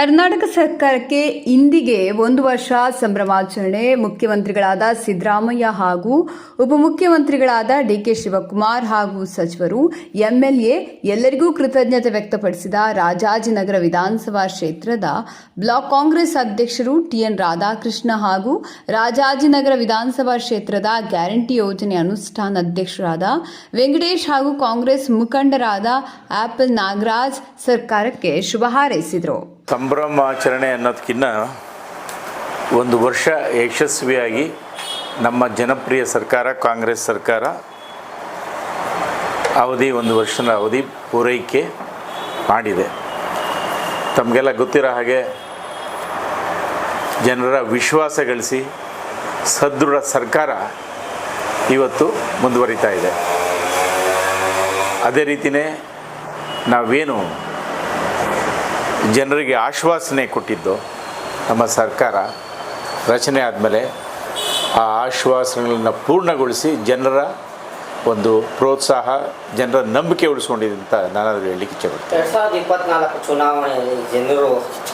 ಕರ್ನಾಟಕ ಸರ್ಕಾರಕ್ಕೆ ಇಂದಿಗೆ ಒಂದು ವರ್ಷ ಸಂಭ್ರಮಾಚರಣೆ ಮುಖ್ಯಮಂತ್ರಿಗಳಾದ ಸಿದ್ದರಾಮಯ್ಯ ಹಾಗೂ ಉಪಮುಖ್ಯಮಂತ್ರಿಗಳಾದ ಡಿಕೆ ಶಿವಕುಮಾರ್ ಹಾಗೂ ಸಚಿವರು ಎಂಎಲ್ಎ ಎಲ್ಲರಿಗೂ ಕೃತಜ್ಞತೆ ವ್ಯಕ್ತಪಡಿಸಿದ ರಾಜಾಜಿನಗರ ವಿಧಾನಸಭಾ ಕ್ಷೇತ್ರದ ಬ್ಲಾಕ್ ಕಾಂಗ್ರೆಸ್ ಅಧ್ಯಕ್ಷರು ಟಿಎನ್ ರಾಧಾಕೃಷ್ಣ ಹಾಗೂ ರಾಜಾಜಿನಗರ ವಿಧಾನಸಭಾ ಕ್ಷೇತ್ರದ ಗ್ಯಾರಂಟಿ ಯೋಜನೆ ಅನುಷ್ಠಾನ ಅಧ್ಯಕ್ಷರಾದ ವೆಂಕಟೇಶ್ ಹಾಗೂ ಕಾಂಗ್ರೆಸ್ ಮುಖಂಡರಾದ ಆಪಲ್ ನಾಗರಾಜ್ ಸರ್ಕಾರಕ್ಕೆ ಶುಭ ಹಾರೈಸಿದರು. ಸಂಭ್ರಮಾಚರಣೆ ಅನ್ನೋದಕ್ಕಿಂತ ಒಂದು ವರ್ಷ ಯಶಸ್ವಿಯಾಗಿ ನಮ್ಮ ಜನಪ್ರಿಯ ಸರ್ಕಾರ, ಕಾಂಗ್ರೆಸ್ ಸರ್ಕಾರ, ಅವಧಿ ಒಂದು ವರ್ಷದ ಅವಧಿ ಪೂರೈಕೆ ಮಾಡಿದೆ. ತಮಗೆಲ್ಲ ಗೊತ್ತಿರೋ ಹಾಗೆ ಜನರ ವಿಶ್ವಾಸ ಗಳಿಸಿ ಸದೃಢ ಸರ್ಕಾರ ಇವತ್ತು ಮುಂದುವರಿತಾ ಇದೆ. ಅದೇ ರೀತಿಯೇ ನಾವೇನು ಜನರಿಗೆ ಆಶ್ವಾಸನೆ ಕೊಟ್ಟಿದ್ದು ನಮ್ಮ ಸರ್ಕಾರ. ರಚನೆ ಆದಮೇಲೆ ಆ ಆಶ್ವಾಸನೆಗಳನ್ನು ಪೂರ್ಣಗೊಳಿಸಿ ಜನರ ಒಂದು ಪ್ರೋತ್ಸಾಹ ಜನರ ನಂಬಿಕೆ ಉಳಿಸ್ಕೊಂಡಿದೆ ಅಂತ ನಾನಾದರೂ ಹೇಳಲಿಕ್ಕೆ ಇಚ್ಛೆಪಡ್ತೇನೆ ಎರಡ್ ಸಾವಿರದ ಇಪ್ಪತ್ನಾಲ್ಕು ಚುನಾವಣೆಯಲ್ಲಿ ಜನರು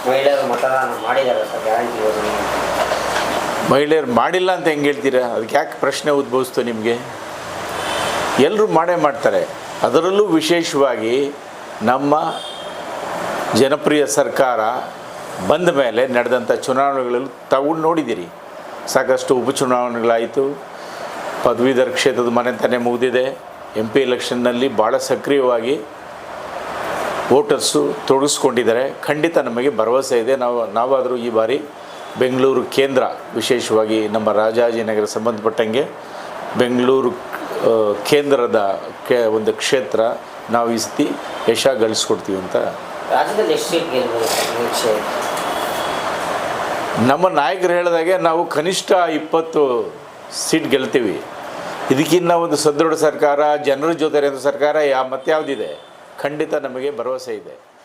ಮಹಿಳೆಯರು ಮತದಾನ ಮಾಡಿದ್ದಾರೆ ಸರ್ ಗ್ಯಾರಂಟಿ ಯೋಜನೆ ಮಹಿಳೆಯರು ಮಾಡಿಲ್ಲ ಅಂತ ಹೆಂಗೆ ಹೇಳ್ತೀರಾ? ಅದಕ್ಕೆ ಯಾಕೆ ಪ್ರಶ್ನೆ ಉದ್ಭವಿಸ್ತು ನಿಮಗೆ? ಎಲ್ಲರೂ ಮಾಡೇ ಮಾಡ್ತಾರೆ. ಅದರಲ್ಲೂ ವಿಶೇಷವಾಗಿ ನಮ್ಮ ಜನಪ್ರಿಯ ಸರ್ಕಾರ ಬಂದ ಮೇಲೆ ನಡೆದಂಥ ಚುನಾವಣೆಗಳಲ್ಲಿ ತಾವು ನೋಡಿದ್ದೀರಿ. ಸಾಕಷ್ಟು ಉಪಚುನಾವಣೆಗಳಾಯಿತು. ಪದವೀಧರ ಕ್ಷೇತ್ರದ ಮನೆ ತಾನೇ ಮುಗಿದಿದೆ. ಎಂ ಪಿ ಎಲೆಕ್ಷನ್ನಲ್ಲಿ ಭಾಳ ಸಕ್ರಿಯವಾಗಿ ವೋಟರ್ಸು ತೊಡಗಿಸ್ಕೊಂಡಿದ್ದಾರೆ. ಖಂಡಿತ ನಮಗೆ ಭರವಸೆ ಇದೆ. ನಾವು, ನಾವಾದರೂ ಈ ಬಾರಿ ಬೆಂಗಳೂರು ಕೇಂದ್ರ, ವಿಶೇಷವಾಗಿ ನಮ್ಮ ರಾಜಾಜಿನಗರ ಸಂಬಂಧಪಟ್ಟಂಗೆ ಬೆಂಗಳೂರು ಕೇಂದ್ರದ ಒಂದು ಕ್ಷೇತ್ರ ನಾವು ಈ ಸತಿ ಯಶ ಗಳಿಸ್ಕೊಡ್ತೀವಿ ಅಂತ ರಾಜ್ಯದಲ್ಲಿ ಎಷ್ಟು ನಮ್ಮ ನಾಯಕರು ಹೇಳಿದಾಗೆ ನಾವು ಕನಿಷ್ಠ ಇಪ್ಪತ್ತು ಸೀಟ್ ಗೆಲ್ತೀವಿ. ಇದಕ್ಕಿನ್ನ ಒಂದು ಸದೃಢ ಸರ್ಕಾರ, ಜನರ ಜೊತೆ ಸರ್ಕಾರ, ಯಾ ಮತ್ಯಾವುದಿದೆ? ಖಂಡಿತ ನಮಗೆ ಭರವಸೆ ಇದೆ.